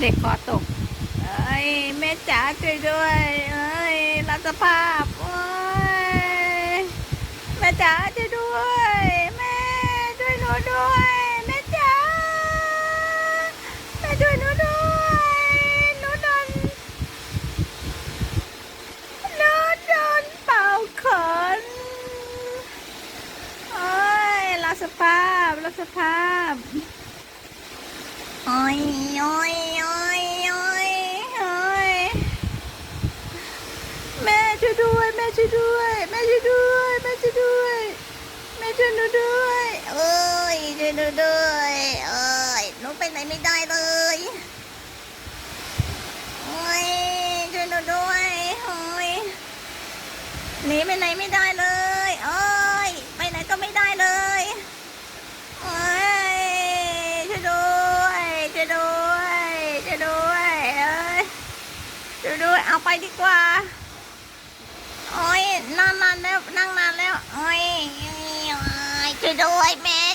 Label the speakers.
Speaker 1: เด็กคอตก เอ้ยแม่จ๋าช่วยด้วย เอ้ยรับสภาพโอ้ยแม่จ๋าช่วยด้วย แม่ช่วยหนูด้วย แม่จ๋าแม่ช่วยหนูด้วยหนูโดนหนูโดนเป่าขนโอ้ยรับสภาพรับสภาพ ม่ช่วยด้วย แม่ช่วยด้วย แม่ช่วยด้วย แม่ช่วยหนูด้วยเอ้ยช่วยหนูด้วยเอ้ยหนูไปไหนไม่ได้เลยโอ้ยช่วยหนูด้วยโอ้ยหนีไปไหนไม่ได้เลยโอ้ยไปไหนก็ไม่ได้เลยโอ้ยช่วยด้วยช่วยด้วยช่วยด้วยเอ้ยช่วยด้วยเอาไปดีกว่า โอ้ยนั่งนานแล้วนั่งนานแล้วโอ้ยโอ้ยช่วยด้วยแม่